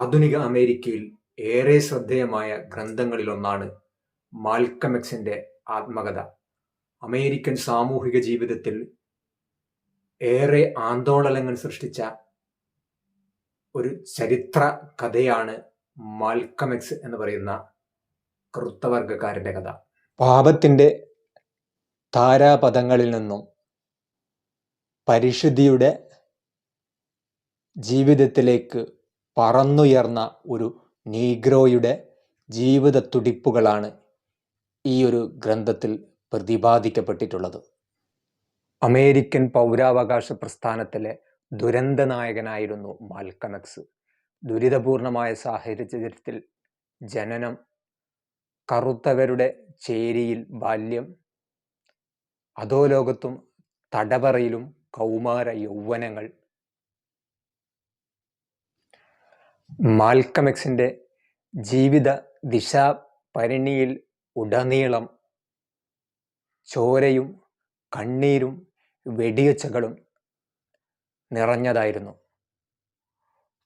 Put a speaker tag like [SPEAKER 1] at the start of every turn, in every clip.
[SPEAKER 1] ആധുനിക അമേരിക്കയിൽ ഏറെ ശ്രദ്ധേയമായ ഗ്രന്ഥങ്ങളിലൊന്നാണ് മാൽക്കമെക്സിന്റെ ആത്മകഥ. അമേരിക്കൻ സാമൂഹിക ജീവിതത്തിൽ ഏറെ ആന്തോളനങ്ങൾ സൃഷ്ടിച്ച ഒരു ചരിത്ര കഥയാണ് മാൽക്കമെക്സ് എന്ന് പറയുന്ന കറുത്തവർഗക്കാരന്റെ കഥ. പാപത്തിന്റെ താരാപഥങ്ങളിൽ നിന്നും പരിശുദ്ധിയുടെ ജീവിതത്തിലേക്ക് പറന്നുയർന്ന ഒരു നീഗ്രോയുടെ ജീവിത തുടിപ്പുകളാണ് ഈ ഒരു ഗ്രന്ഥത്തിൽ പ്രതിപാദിക്കപ്പെട്ടിട്ടുള്ളത്. അമേരിക്കൻ പൗരാവകാശ പ്രസ്ഥാനത്തിലെ ദുരന്ത നായകനായിരുന്നു മാൽക്കമെക്സ്. ദുരിതപൂർണമായ സാഹചര്യത്തിൽ ജനനം കറുത്തവരുടെ ചേരിയിൽ ബാല്യം അധോലോകത്തും തടവറയിലും കൗമാര യൗവനങ്ങൾ മാൽക്കം എക്സിന്റെ ജീവിത ദിശാ പരിണിയിൽ ഉടനീളം ചോരയും കണ്ണീരും വെടിയൊച്ചകളും നിറഞ്ഞതായിരുന്നു.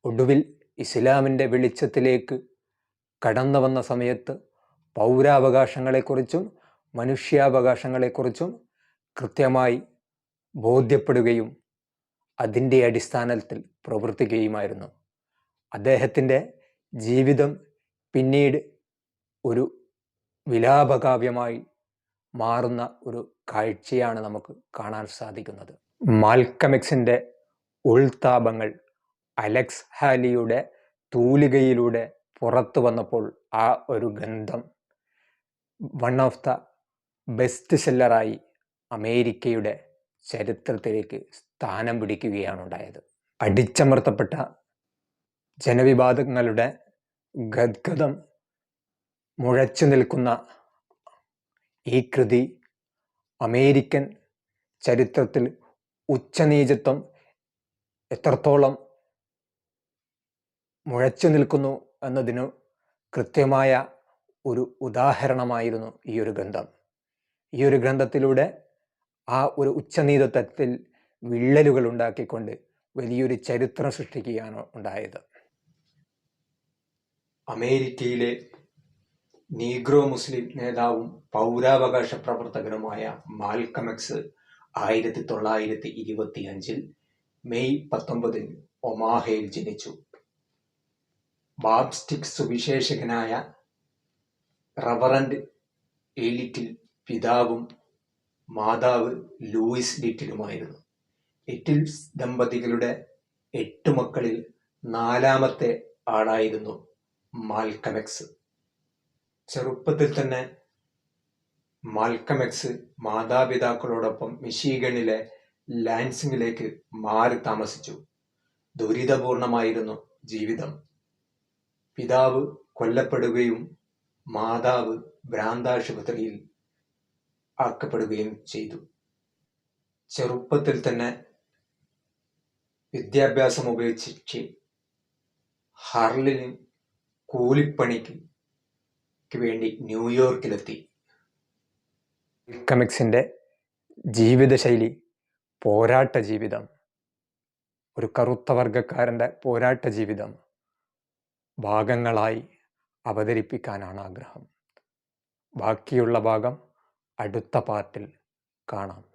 [SPEAKER 1] ഒടുവിൽ ഇസ്ലാമിന്റെ വെളിച്ചത്തിലേക്ക് കടന്നു വന്ന സമയത്ത് പൗരാവകാശങ്ങളെക്കുറിച്ചും മനുഷ്യാവകാശങ്ങളെക്കുറിച്ചും കൃത്യമായി ബോധ്യപ്പെടുകയും അതിന്റെ അടിസ്ഥാനത്തിൽ പ്രവർത്തിക്കുകയുമായിരുന്നു. അദ്ദേഹത്തിന്റെ ജീവിതം പിന്നീട് ഒരു വിലാപകാവ്യമായി മാറുന്ന ഒരു കാഴ്ചയാണ് നമുക്ക് കാണാൻ സാധിക്കുന്നത്. മാൽക്കമെക്സിന്റെ ഉൾതാപങ്ങൾ അലക്സ് ഹാലിയുടെ തൂലികയിലൂടെ പുറത്തു വന്നപ്പോൾ ആ ഒരു ഗന്ധം വൺ ഓഫ് ദ ബെസ്റ്റ് സെല്ലറായി അമേരിക്കയുടെ ചരിത്രത്തിലേക്ക് സ്ഥാനം പിടിക്കുകയാണ് ഉണ്ടായത്. അടിച്ചമർത്തപ്പെട്ട ജനവിവാദങ്ങളുടെ ഗദ്ഗതം മുഴച്ചു നിൽക്കുന്ന ഈ കൃതി അമേരിക്കൻ ചരിത്രത്തിൽ ഉച്ചനീചത്വം എത്രത്തോളം മുഴച്ചു നിൽക്കുന്നു എന്നതിന് കൃത്യമായ ഒരു ഉദാഹരണമായിരുന്നു ഈ ഒരു ഗ്രന്ഥം. ഈ ഒരു ഗ്രന്ഥത്തിലൂടെ ആ ഒരു ഉച്ചനീതത്വത്തിൽ വിള്ളലുകൾ ഉണ്ടാക്കിക്കൊണ്ട് വലിയൊരു ചരിത്രം സൃഷ്ടിക്കുകയാണ് ഉണ്ടായത്. അമേരിക്കയിലെ നീഗ്രോ മുസ്ലിം നേതാവും പൗരാവകാശ പ്രവർത്തകനുമായ മാൽക്കമെക്സ് ആയിരത്തി തൊള്ളായിരത്തി ഇരുപത്തി അഞ്ചിൽ മെയ് പത്തൊമ്പതിന് ഒമാഹയിൽ ജനിച്ചു. ബാബ്സ്റ്റിക് സുവിശേഷകനായ റവറൻഡ് എലിറ്റിൽ പിതാവും മാതാവ് ലൂയിസ് ലിറ്റിലുമായിരുന്നു. എറ്റിൽസ് ദമ്പതികളുടെ എട്ട് മക്കളിൽ നാലാമത്തെ ആളായിരുന്നു മാൽക്കമെക്സ് ചെറുപ്പത്തിൽ തന്നെ മാൽക്കമെക്സ് മാതാപിതാക്കളോടൊപ്പം മിഷീഗണിലെ ലാൻസിംഗിലേക്ക് മാറി താമസിച്ചു. ദുരിതപൂർണമായിരുന്നു ജീവിതം. പിതാവ് കൊല്ലപ്പെടുകയും മാതാവ് ഭ്രാന്താശുപത്രിയിൽ ആക്കപ്പെടുകയും ചെയ്തു. ചെറുപ്പത്തിൽ തന്നെ വിദ്യാഭ്യാസം ഉപേക്ഷിച്ച് ഹർലിന് കൂലിപ്പണിക്ക് വേണ്ടി ന്യൂയോർക്കിലെത്തി കമിക്സിന്റെ ജീവിതശൈലി പോരാട്ട ജീവിതം. ഒരു കറുത്ത വർഗക്കാരന്റെ പോരാട്ട ജീവിതം ഭാഗങ്ങളായി അവതരിപ്പിക്കാനാണ് ആഗ്രഹം. ബാക്കിയുള്ള ഭാഗം അടുത്ത പാർട്ടിൽ കാണാം.